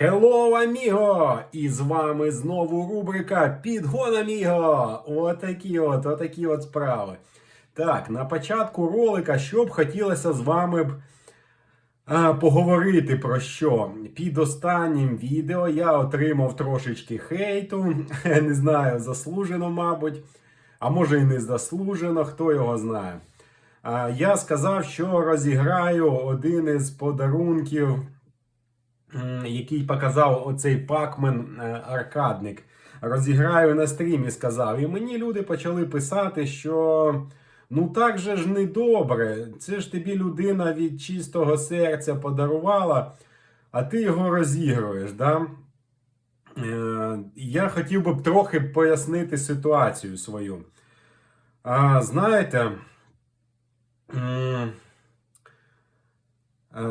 Hello, аміго! І з вами знову рубрика Підгон Аміго! Отакі от, отакі от справи. Так, на початку ролика, що б хотілося з вами б а, поговорити про що. Під останнім відео я отримав трошечки хейту. Не знаю, заслужено, мабуть. А може і не заслужено, хто його знає. Я сказав, що розіграю один із подарунків який показав оцей пакмен е, аркадник. Розіграю на стрімі, сказав. І мені люди почали писати, що ну так же ж не добре. Це ж тобі людина від чистого серця подарувала, а ти його розігруєш. Да? Е, Я хотів би трохи пояснити ситуацію свою. А, знаєте. Е,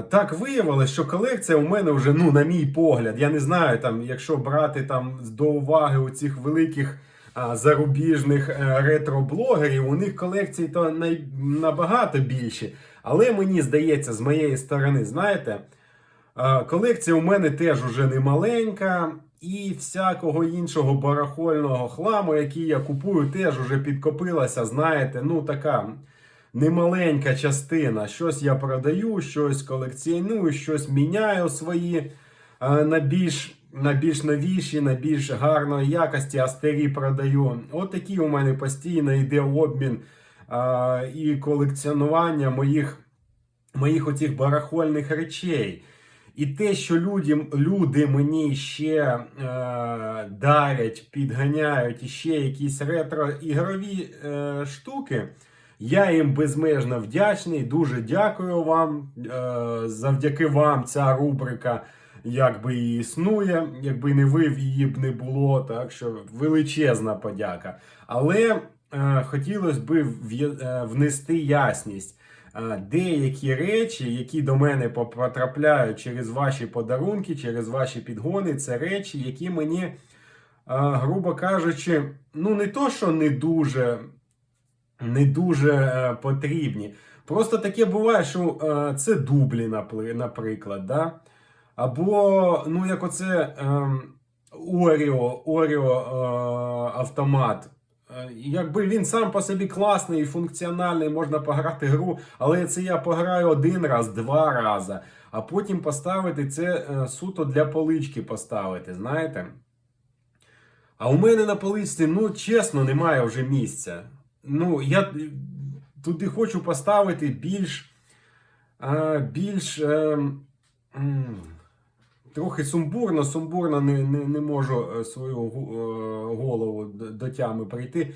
Так виявилось, що колекція у мене вже, ну, на мій погляд, я не знаю, там, якщо брати там до уваги у цих великих а, зарубіжних е, ретро-блогерів, у них колекції то най, набагато більші. Але мені здається, з моєї сторони, знаєте, е, колекція у мене теж уже не маленька, і всякого іншого барахольного хламу, який я купую, теж уже підкопилася, знаєте, ну така немаленька частина. Щось я продаю, щось колекціоную, щось міняю свої е, на більш на більш новіші, на більш гарної якості, а старі продаю. От такий у мене постійно йде обмін е, і колекціонування моїх, моїх оцих барахольних речей. І те, що люди, люди мені ще е, дарять, підганяють іще якісь ретро-ігрові е, штуки. Я їм безмежно вдячний. Дуже дякую вам. Е, Завдяки вам ця рубрика якби і існує. Якби не ви, її б не було. Так що величезна подяка. Але е, хотілося б е, внести ясність. Деякі речі, які до мене потрапляють через ваші подарунки, через ваші підгони, це речі, які мені, грубо кажучи, ну не то, що не дуже не дуже е, потрібні. Просто таке буває, що е, це дублі, наприклад. Да? Або, ну, як оце ем, Оріо, Оріо е, автомат. Якби він сам по собі класний і функціональний, можна пограти гру, але це я пограю один раз, два рази, а потім поставити це суто для полички поставити, знаєте? А у мене на поличці, ну чесно, немає вже місця. Ну, я туди хочу поставити більш. А, більш. Е, трохи сумбурно, сумбурно не, не, не можу е, свою е, голову до, тями прийти.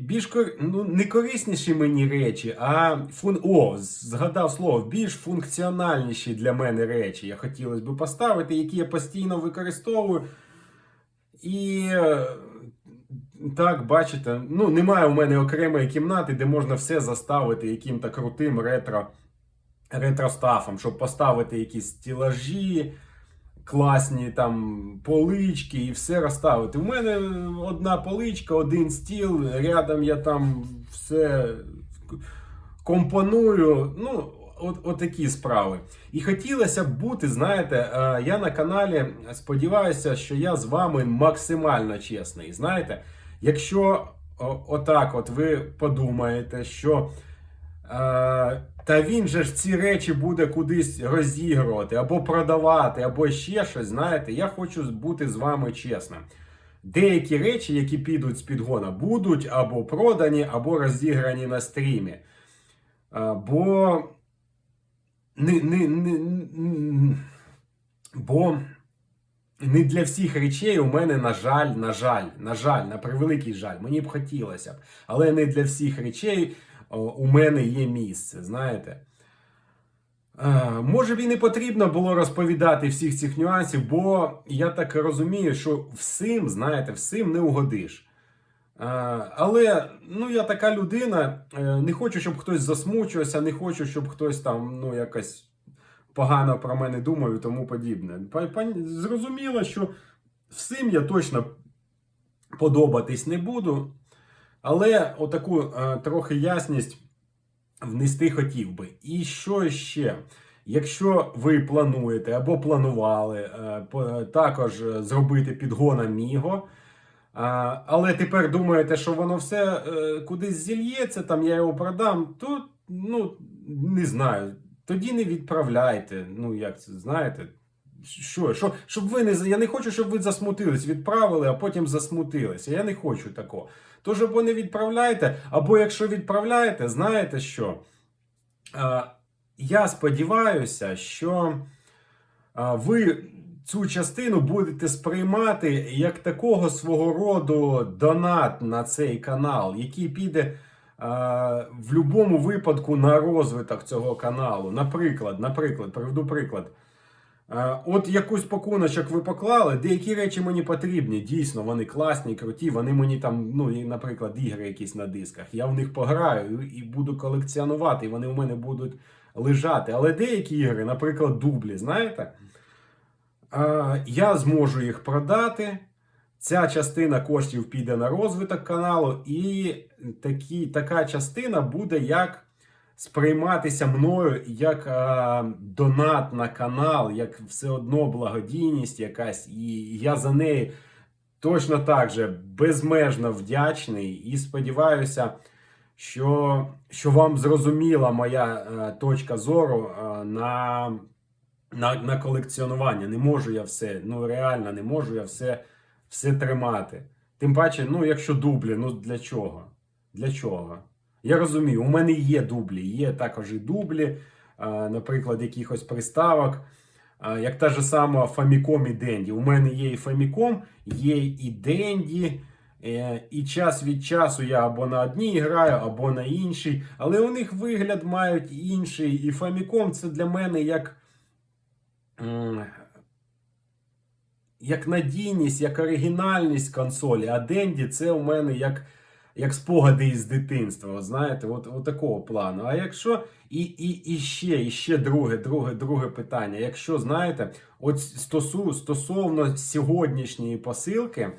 Більш ну, не корисніші мені речі, а фун, о, згадав слово, більш функціональніші для мене речі. Я хотілося б поставити, які я постійно використовую. І е, так, бачите, ну немає у мене окремої кімнати, де можна все заставити яким-то крутим ретро, ретро-стафом, щоб поставити якісь стілажі, класні там полички і все розставити. У мене одна поличка, один стіл, рядом я там все компоную. Ну, от, от такі справи. І хотілося б бути, знаєте, е, я на каналі сподіваюся, що я з вами максимально чесний. Знаєте, якщо отак от ви подумаєте, що е, та він же ж ці речі буде кудись розігрувати, або продавати, або ще щось, знаєте, я хочу бути з вами чесним. Деякі речі, які підуть з підгона, будуть або продані, або розіграні на стрімі. Е, Бо не, не, не, бо не для всіх речей у мене, на жаль, на жаль, на жаль, на превеликий жаль, мені б хотілося б, але не для всіх речей у мене є місце, знаєте. Е, Може б і не потрібно було розповідати всіх цих нюансів, бо я так розумію, що всім, знаєте, всім не угодиш. Е, Але ну, я така людина, е, не хочу, щоб хтось засмучувався, не хочу, щоб хтось там ну, якось погано про мене думав і тому подібне. Зрозуміло, що всім я точно подобатись не буду. Але отаку е, трохи ясність внести хотів би. І що ще? Якщо ви плануєте або планували е, також е, зробити підгон Amigo, але тепер думаєте, що воно все е, кудись зільється, там я його продам, то ну не знаю. Тоді не відправляйте. Ну, як це знаєте? Що, що, щоб ви не я не хочу, щоб ви засмутились, відправили, а потім засмутилися. Я не хочу такого. Тож або не відправляйте, або якщо відправляєте, знаєте що? А, я сподіваюся, що а, ви цю частину будете сприймати як такого свого роду донат на цей канал, який піде в будь-якому випадку на розвиток цього каналу. Наприклад, наприклад, приведу приклад. От якусь пакуночок ви поклали, деякі речі мені потрібні. Дійсно, вони класні, круті. Вони мені там, ну, наприклад, ігри якісь на дисках. Я в них пограю і буду колекціонувати, і вони у мене будуть лежати. Але деякі ігри, наприклад, дублі, знаєте, я зможу їх продати. Ця частина коштів піде на розвиток каналу, і такі, така частина буде як сприйматися мною як е, донат на канал, як все одно благодійність якась, і я за неї точно так же безмежно вдячний і сподіваюся, що, що вам зрозуміла моя е, точка зору е, на, на, на колекціонування. Не можу я все, ну реально не можу я все, все тримати. Тим паче, ну якщо дублі, ну для чого? Для чого? Я розумію, у мене є дублі, є також і дублі, наприклад, якихось приставок, як та ж сама Famicom і Dendy. У мене є і Famicom, є і е, і час від часу я або на одній граю, або на іншій, але у них вигляд мають інший. І Famicom це для мене як. Як надійність, як оригінальність консолі, а Денді це у мене як як спогади із дитинства, от знаєте, от, от такого плану. А якщо і, і, і ще, і ще друге, друге, друге питання. Якщо знаєте, от стосу, стосовно сьогоднішньої посилки,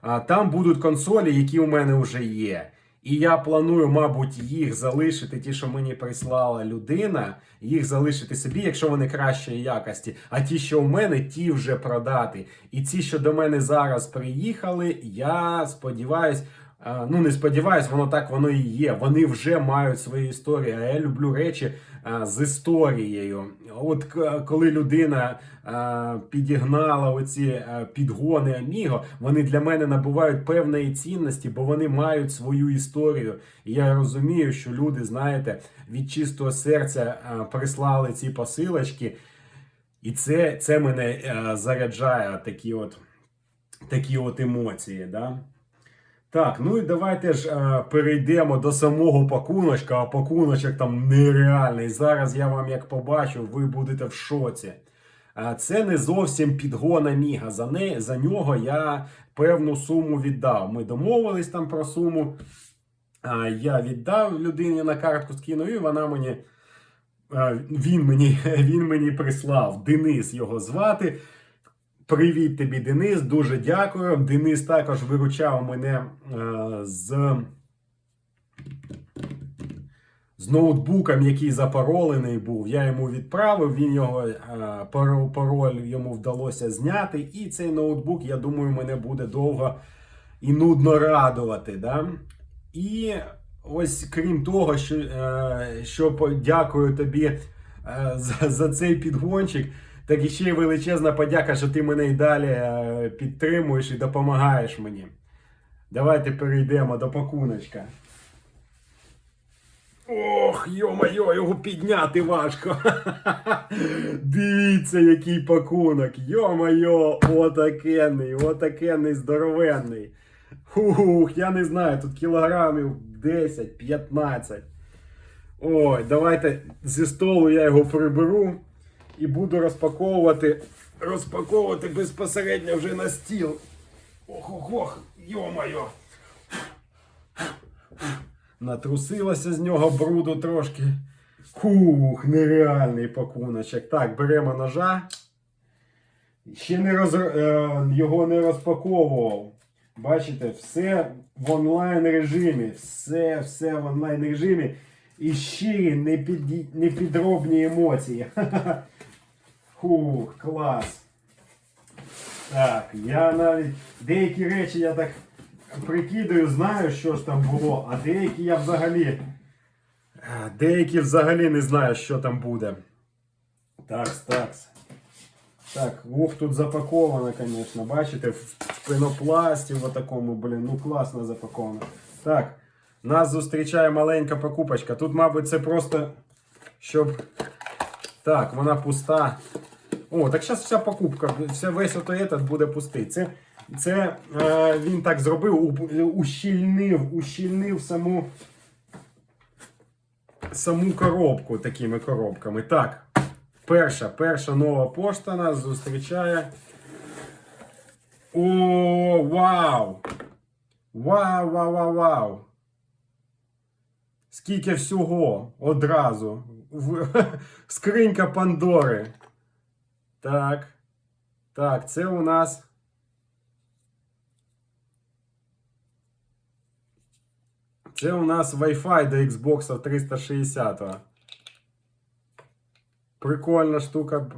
а, там будуть консолі, які у мене вже є. І я планую, мабуть, їх залишити, ті, що мені прислала людина, їх залишити собі, якщо вони кращої якості. А ті, що у мене, ті вже продати. І ці, що до мене зараз приїхали, я сподіваюсь, Ну, не сподіваюсь, воно так воно і є. Вони вже мають свою історію. А я люблю речі з історією. От коли людина підігнала оці підгони Аміго, вони для мене набувають певної цінності, бо вони мають свою історію. І я розумію, що люди, знаєте, від чистого серця прислали ці посилочки, і це, це мене заряджає такі от, такі от емоції. Да? Так, ну і давайте ж е, перейдемо до самого пакуночка, а пакуночок там нереальний. Зараз я вам як побачу, ви будете в шоці. Е, це не зовсім підгон Аміга. За, не, за нього я певну суму віддав. Ми домовились там про суму. Е, я віддав людині на картку скинув, і вона мені. е, Він мені, він мені прислав Денис його звати. Привіт тобі, Денис. Дуже дякую. Денис також виручав мене е, з, з ноутбуком, який запаролений був. Я йому відправив, він його е, пароль, йому вдалося зняти. І цей ноутбук, я думаю, мене буде довго і нудно радувати. Да? І ось крім того, що, е, що дякую тобі е, за, за цей підгончик. Так і ще й величезна подяка, що ти мене і далі е, підтримуєш і допомагаєш мені. Давайте перейдемо до пакуночка. Ох, йо-моє, його підняти важко. Дивіться, який пакунок. Йо-моє, отакенний, отакенний здоровенний. Ух, я не знаю, тут кілограмів 10-15. Ой, давайте зі столу я його приберу і буду розпаковувати, розпаковувати безпосередньо вже на стіл. Ох, ох, ох, йо-моє. Натрусилося з нього бруду трошки. Фух, нереальний пакуночок. Так, беремо ножа. Ще не роз... е, його не розпаковував. Бачите, все в онлайн режимі. Все, все в онлайн режимі. І щирі, непід... непідробні емоції. Фух, клас. Так, я навіть деякі речі я так прикидаю, знаю, що ж там було, а деякі я взагалі. Деякі взагалі не знаю, що там буде. Такс, такс. Так, ух, тут запаковано, конечно. Бачите, в пенопласті в такому, блін, ну класно запаковано. Так, нас зустрічає маленька покупочка. Тут, мабуть, це просто щоб. Так, вона пуста. О, так зараз вся покупка, вся весь ото этот буде пустий. Це, це е, він так зробив, ущільнив, ущільнив саму, саму коробку такими коробками. Так, перша, перша нова пошта нас зустрічає. О, вау! Вау, вау, вау, вау! Скільки всього одразу. Скринька Пандори. Так. Так, це у нас. Це у нас Wi-Fi до Xbox 360. Прикольна штука.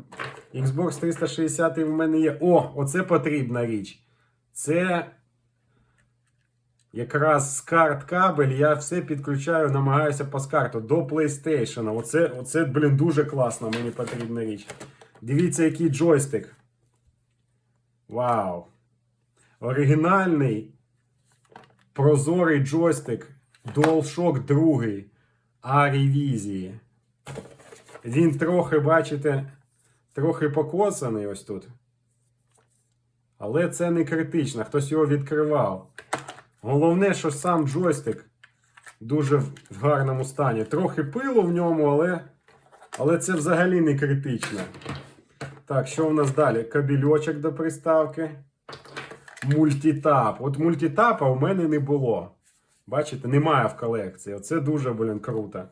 Xbox 360 в мене є. О, оце потрібна річ. Це якраз з карт кабель. Я все підключаю, намагаюся по скарту до PlayStation. Оце, оце, блін, дуже класно, мені потрібна річ. Дивіться, який джойстик. Вау. Оригінальний прозорий джойстик DualShock 2 А ревізії. Він трохи, бачите, трохи покоцаний ось тут. Але це не критично, хтось його відкривав. Головне, що сам джойстик дуже в гарному стані. Трохи пилу в ньому, але, але це взагалі не критично. Так, що у нас далі? Кабельочок до приставки. Мультитап. От мультитапа у мене не було. Бачите, немає в колекції. Оце дуже, блін, круто.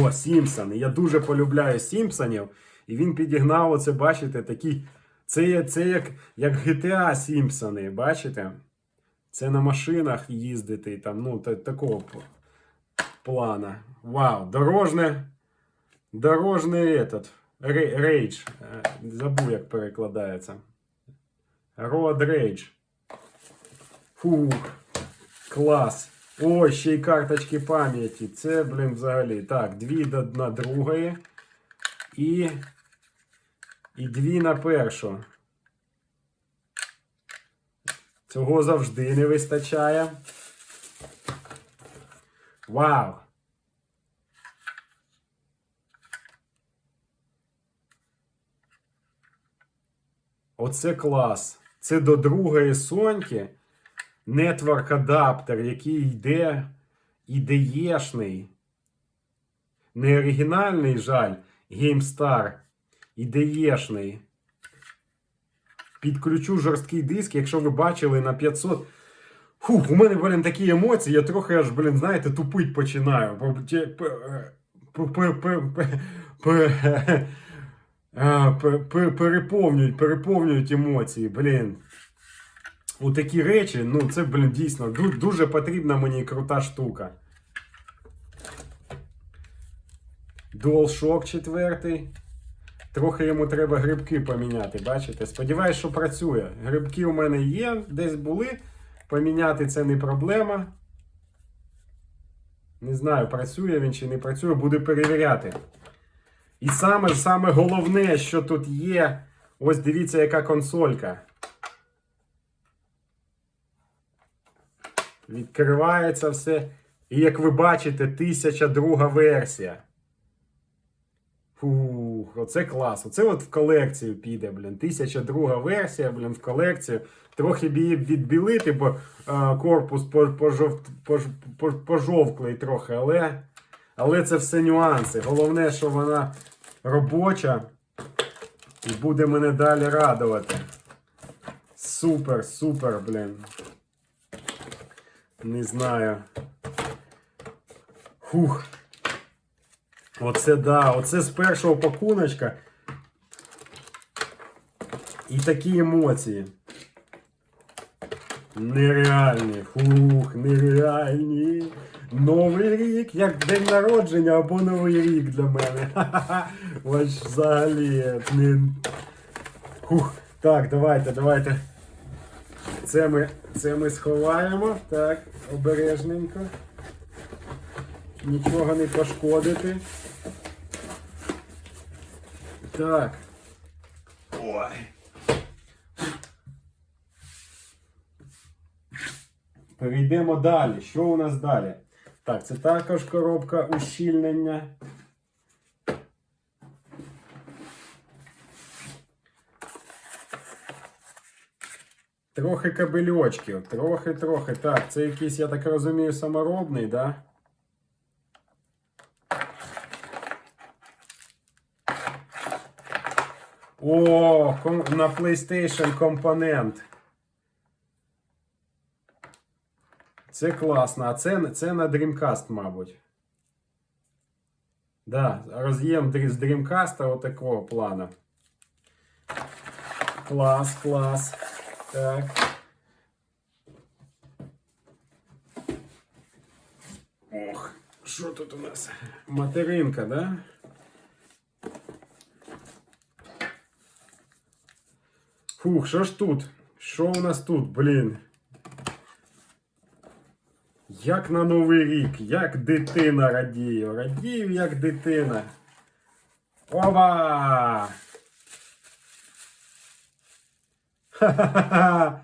О, Сімпсони. Я дуже полюбляю Сімпсонів. І він підігнав оце, бачите, такі. Це, це як, як GTA Сімпсони, бачите? Це на машинах їздити, там, ну, та, такого плана. Вау, дорожне. Дорожний этот. Ре- Рейдж. Е, Забув, як перекладається. Road Rage. Фух. Клас. Ой, ще й карточки пам'яті. Це, блін, взагалі. Так, дві до на другої. І. І дві на першу. Цього завжди не вистачає. Вау! Оце клас. Це до другої соньки нетворк адаптер, який йде ідеєшний. Не оригінальний, жаль, GameStar. Ідеєшний. Підключу жорсткий диск, якщо ви бачили на 500. Фух, у мене, блін, такі емоції, я трохи аж, блін, знаєте, тупить починаю. А, Переповнюють, переповнюють емоції, блін. У такі речі, ну це, блін, дійсно дуже потрібна мені крута штука. DualShock 4. Трохи йому треба грибки поміняти, бачите? Сподіваюсь, що працює. Грибки у мене є, десь були. Поміняти це не проблема. Не знаю, працює він чи не працює, буду перевіряти. І саме, саме головне, що тут є, ось дивіться, яка консолька. Відкривається все. І як ви бачите, 1002 версія. Фух, оце клас. Оце от в колекцію піде, блін. 1002 версія, блін, в колекцію. Трохи б її відбілити, бо е, корпус пожов, пож, пож, пожовклий трохи, але, але це все нюанси. Головне, що вона робоча і буде мене далі радувати. Супер, супер, блін. Не знаю. Фух. Оце да, оце з першого пакуночка. І такі емоції. Нереальні. Фух, нереальні. Новий рік, як день народження або Новий рік для мене. Ось взагалі. Фух. Так, давайте, давайте. Це ми, це ми сховаємо. Так, обережненько. Нічого не пошкодити. Так. Ой. Перейдемо далі. Що у нас далі? Так, це також коробка ущільнення. Трохи кабельочків, трохи-трохи. Так, це якийсь, я так розумію, саморобний, да? О, на PlayStation компонент. Це класно. А це, це на Dreamcast, мабуть. Да, роз'єм з Dreamcast отакого плану. Клас, клас. Так. Ох, що тут у нас? Материнка, да? Фух, що ж тут? Що у нас тут, блін? Як на Новий рік, як дитина радію. Радію, як дитина. Опа! Ха-ха-ха!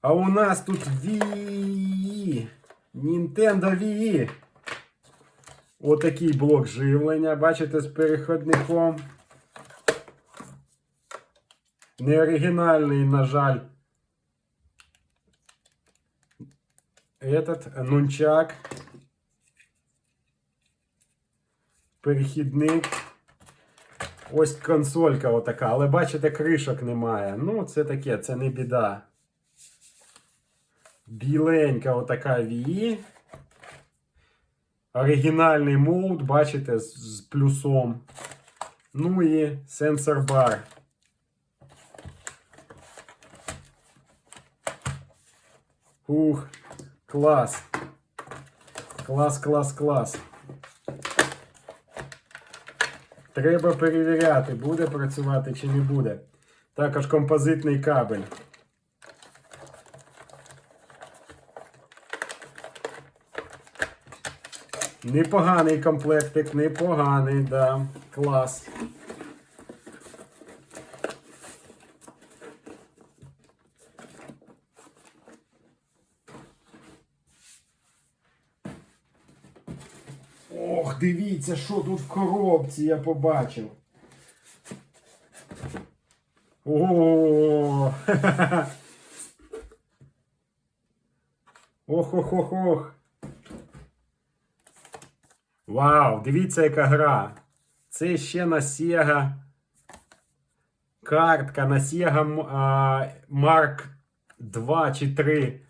А у нас тут Wii. Nintendo Wii. Отакий блок живлення, бачите, з переходником. Неоригінальний, на жаль. Этот нунчак. Перехідник. Ось консолька отака, але бачите, кришок немає. Ну, це таке, це не біда. Біленька отака Wii. Оригінальний молд, бачите, з плюсом. Ну і сенсор бар. Ух, клас. Клас, клас, клас. Треба перевіряти, буде працювати чи не буде. Також композитний кабель. Непоганий комплектик, непоганий, да. Клас. Ох, дивіться, що тут в коробці я побачив. О! Ох, ох, ох, ох. Вау, дивіться, яка гра. Це ще на Sega. Картка на Sega Mark 2 чи 3.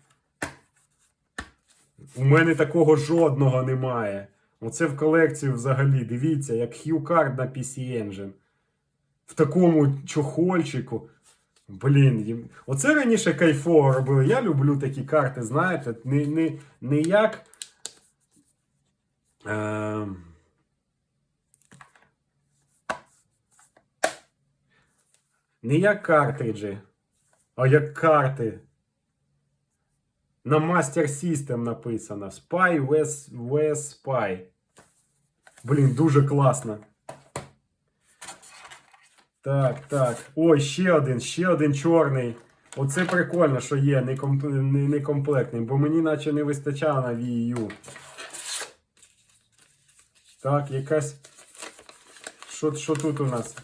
У мене такого жодного немає. Оце в колекцію взагалі. Дивіться, як Hue на PC Engine. В такому чохольчику. Блін, оце раніше кайфово робили. Я люблю такі карти, знаєте, не, не, не як. Е, не як картриджі, а як карти. На Master System написано. Spy West, West Spy. Блін, дуже класно. Так, так. Ой, ще один, ще один чорний. Оце прикольно, що є, не, комп... не, не комплектний, бо мені наче не вистачало на Wii U. Так, якась. Що, що тут у нас?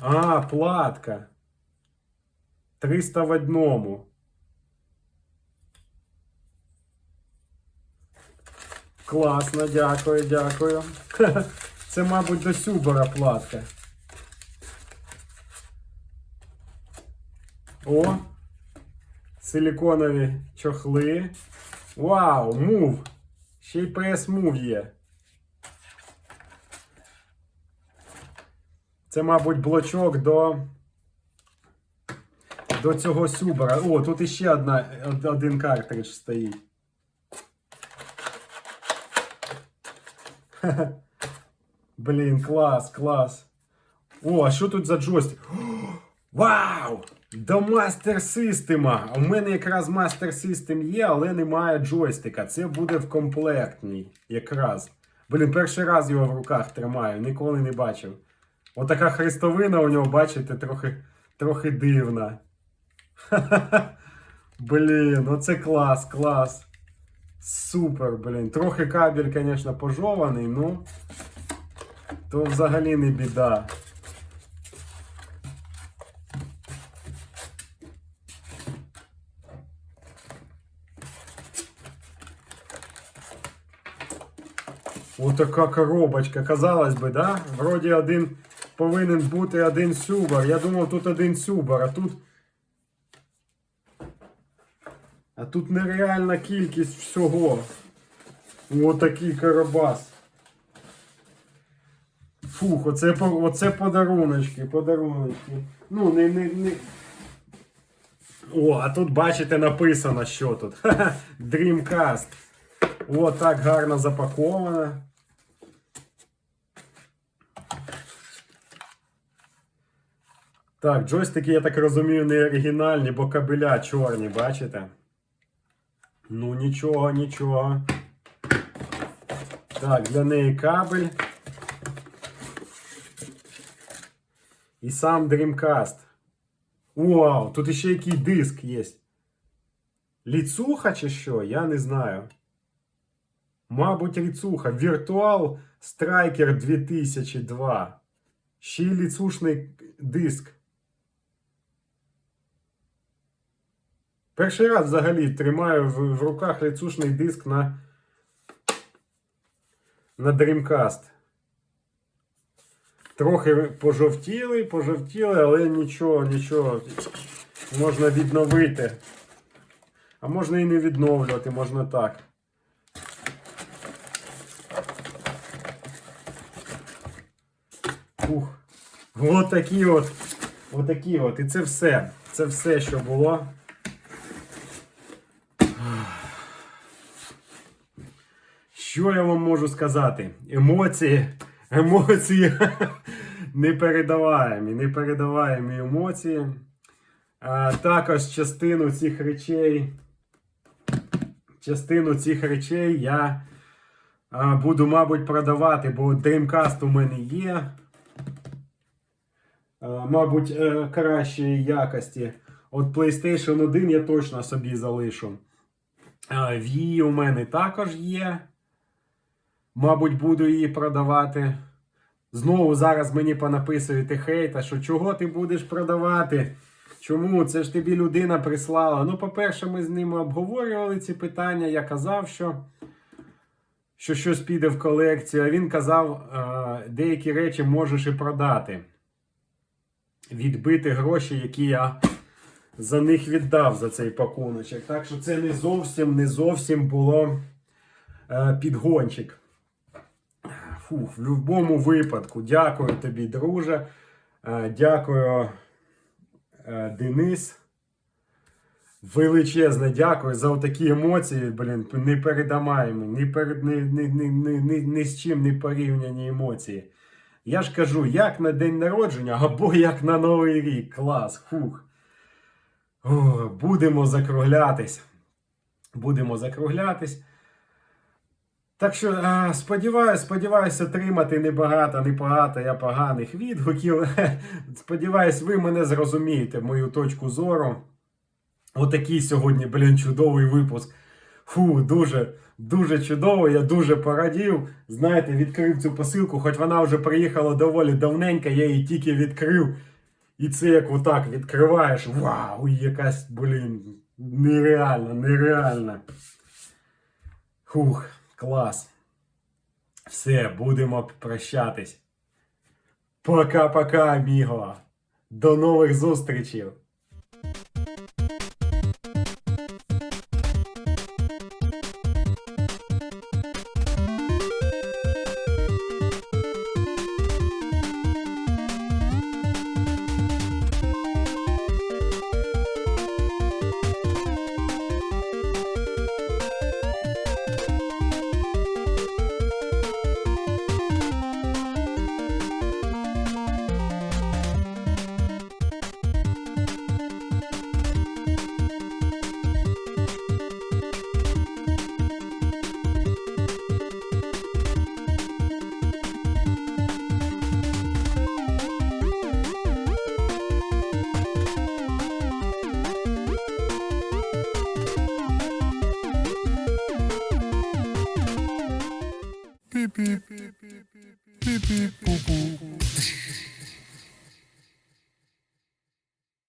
А, платка. 300 в одному. Класно, дякую, дякую. Це, мабуть, до Сюбора платка. О! Силіконові чохли. Вау, мув! Ще й PS Move є. Це, мабуть, блочок до. до цього сюбера. О, тут іще одна, один картридж стоїть. Блін, клас, клас. О, а що тут за джойстик? Вау! До Master System! У мене якраз Master System є, але немає джойстика. Це буде в комплектній якраз. Блін, перший раз його в руках тримаю, ніколи не бачив. Отака хрестовина у нього, бачите, трохи, трохи дивна. Блін, оце клас, клас. Супер, блін. Трохи кабель, звісно, пожований, ну. То взагалі не біда. Отака коробочка, казалось би, да? Вроді один повинен бути один сюбар. Я думав, тут один сюбар, а тут. А тут нереальна кількість всього. Отакий карабас. Фух, оце, оце подаруночки, подаруночки. Ну, не, не, не. О, а тут бачите написано, що тут. Dreamcast. О, так гарно запаковано. Так, джойстики, я так розумію, не оригінальні, бо кабеля чорні, бачите? Ну, нічого, нічого. Так, для неї кабель. І сам Dreamcast. Вау, тут ще який диск є. Ліцуха чи що? Я не знаю. Мабуть, ліцуха. Virtual Striker 2002. Ще й ліцушний диск. Перший раз взагалі тримаю в, в руках ліцушний диск на, на Dreamcast. Трохи пожовтіли, пожовтіли, але нічого, нічого. Можна відновити. А можна і не відновлювати, можна так. Ух. От такі от. От такі от. І це все. Це все, що було. Що я вам можу сказати? Емоції, емоції непередаваємі, непередаваємі емоції. А, також частину цих речей, частину цих речей я а, буду, мабуть, продавати, бо Dreamcast у мене є. А, мабуть, е, кращої якості. От PlayStation 1 я точно собі залишу. Wii у мене також є. Мабуть, буду її продавати. Знову зараз мені понаписуєте хейта, що чого ти будеш продавати? Чому? Це ж тобі людина прислала. Ну, по-перше, ми з ними обговорювали ці питання. Я казав, що, що щось піде в колекцію. А він казав, е, деякі речі можеш і продати. Відбити гроші, які я за них віддав за цей пакуночок. Так що це не зовсім, не зовсім було е, підгончик. Фух, в будь-якому випадку. Дякую тобі, друже. Е, Дякую, е, Денис. Величезне дякую за такі емоції, блін, непередамаємі, ні, перед, ні, ні, ні, ні, ні з чим не порівняні емоції. Я ж кажу, як на день народження, або як на Новий рік. Клас, фух. О, будемо закруглятись. Будемо закруглятись. Так що е, сподіваюсь, сподіваюся отримати небагато, небагато я поганих відгуків. Сподіваюсь, ви мене зрозумієте, мою точку зору. Отакий сьогодні, блін, чудовий випуск. Фу, дуже, дуже чудово, я дуже порадів. Знаєте, відкрив цю посилку, хоч вона вже приїхала доволі давненько, я її тільки відкрив. І це як отак відкриваєш. Вау, якась, блін, нереально, нереально. Хух, клас. Все, будемо прощатись. Пока-пока, міго. До нових зустрічей.